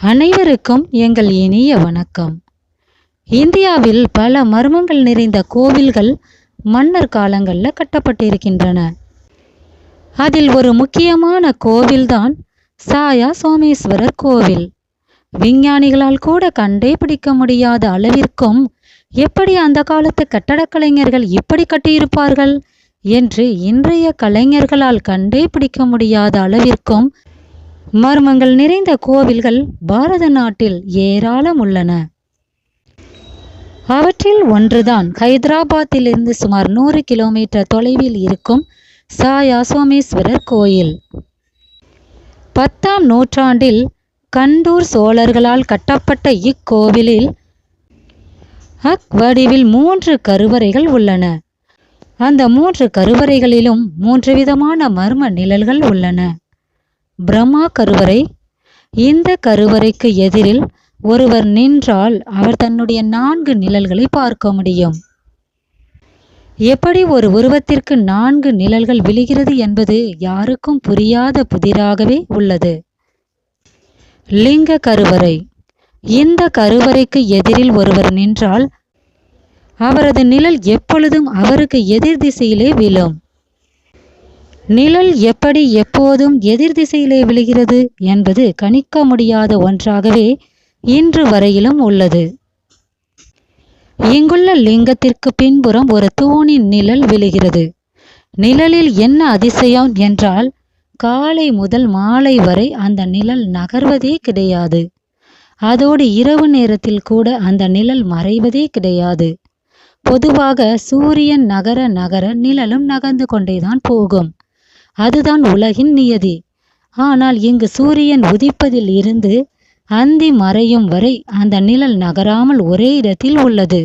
அனைவருக்கும் எங்கள் இனிய வணக்கம். இந்தியாவில் பல மர்மங்கள் நிறைந்த கோவில்கள் மன்னர் காலங்களில் கட்டப்பட்டிருக்கின்றன. அதில் ஒரு முக்கியமான கோவில்தான் சாயா சோமேஸ்வரர் கோவில். விஞ்ஞானிகளால் கூட கண்டே பிடிக்க முடியாத அளவிற்கும் எப்படி அந்த காலத்து கட்டடக் கலைஞர்கள் இப்படி கட்டியிருப்பார்கள் என்று இன்றைய கலைஞர்களால் கண்டே பிடிக்க முடியாத அளவிற்கும் மர்மங்கள் நிறைந்த கோவில்கள் பாரத நாட்டில் ஏராளம் உள்ளன. அவற்றில் ஒன்றுதான் ஹைதராபாத்திலிருந்து சுமார் நூறு கிலோமீட்டர் தொலைவில் இருக்கும் சாயா சோமேஸ்வரர் கோயில். பத்தாம் நூற்றாண்டில் கண்டூர் சோழர்களால் கட்டப்பட்ட இக்கோவிலில் அக் வடிவில் மூன்று கருவறைகள் உள்ளன. அந்த மூன்று கருவறைகளிலும் மூன்று விதமான மர்ம நிழல்கள் உள்ளன. பிரம்மா கருவறை. இந்த கருவறைக்கு எதிரில் ஒருவர் நின்றால் அவர் தன்னுடைய நான்கு நிழல்களை பார்க்க முடியும். எப்படி ஒரு உருவத்திற்கு நான்கு நிழல்கள் விழுகிறது என்பது யாருக்கும் புரியாத புதிராகவே உள்ளது. லிங்க கருவறை. இந்த கருவறைக்கு எதிரில் ஒருவர் நின்றால் அவரது நிழல் எப்பொழுதும் அவருக்கு எதிர் திசையிலே விழும். நிழல் எப்படி எப்போதும் எதிர் திசையிலே விழுகிறது என்பது கணிக்க முடியாத ஒன்றாகவே இன்று வரையிலும் உள்ளது. இங்குள்ள லிங்கத்திற்கு பின்புறம் ஒரு தூணின் நிழல் விழுகிறது. நிழலில் என்ன அதிசயம் என்றால் காலை முதல் மாலை வரை அந்த நிழல் நகர்வதே கிடையாது. அதோடு இரவு நேரத்தில் கூட அந்த நிழல் மறைவதே கிடையாது. பொதுவாக சூரியன் நகர நகர நிழலும் நகர்ந்து கொண்டேதான் போகும். அதுதான் உலகின் நியதி. ஆனால் இங்கு சூரியன் உதிப்பதில் இருந்து அந்தி மறையும் வரை அந்த நிழல் நகராமல் ஒரே இடத்தில் உள்ளது.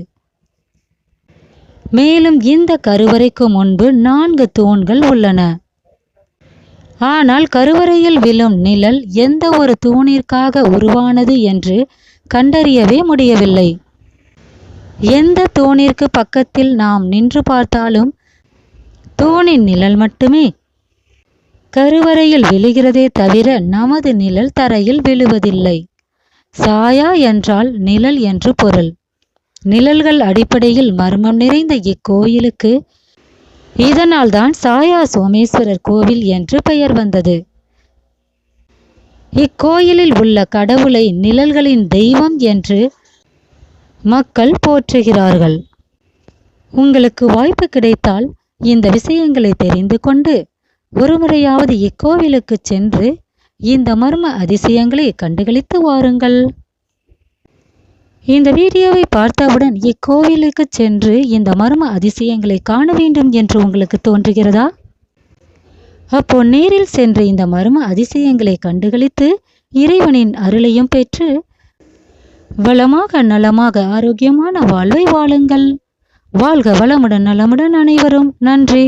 மேலும் இந்த கருவறைக்கு முன்பு நான்கு தூண்கள் உள்ளன. ஆனால் கருவறையில் விழும் நிழல் எந்த ஒரு தூணிற்காக உருவானது என்று கண்டறியவே முடியவில்லை. எந்த தூணிற்கு பக்கத்தில் நாம் நின்று பார்த்தாலும் தூணின் நிழல் மட்டுமே கருவறையில் விழுகிறதே தவிர நமது நிழல் தரையில் விழுவதில்லை. சாயா என்றால் நிழல் என்று பொருள். நிழல்கள் அடிப்படையில் மர்மம் நிறைந்த இக்கோயிலுக்கு இதனால்தான் சாயா சோமேஸ்வரர் கோவில் என்று பெயர் வந்தது. இக்கோயிலில் உள்ள கடவுளை நிழல்களின் தெய்வம் என்று மக்கள் போற்றுகிறார்கள். உங்களுக்கு வாய்ப்பு கிடைத்தால் இந்த விஷயங்களை தெரிந்து கொண்டு ஒருமுறையாவது இக்கோவிலுக்கு சென்று இந்த மர்ம அதிசயங்களை கண்டுகளித்து வாருங்கள். இந்த வீடியோவை பார்த்தவுடன் இக்கோவிலுக்கு சென்று இந்த மர்ம அதிசயங்களை காண வேண்டும் என்று உங்களுக்கு தோன்றுகிறதா? அப்போ நேரில் சென்று இந்த மர்ம அதிசயங்களை கண்டுகளித்து இறைவனின் அருளையும் பெற்று வளமாக நலமாக ஆரோக்கியமான வாழ்வை வாழுங்கள். வாழ்க வளமுடன் நலமுடன் அனைவரும். நன்றி.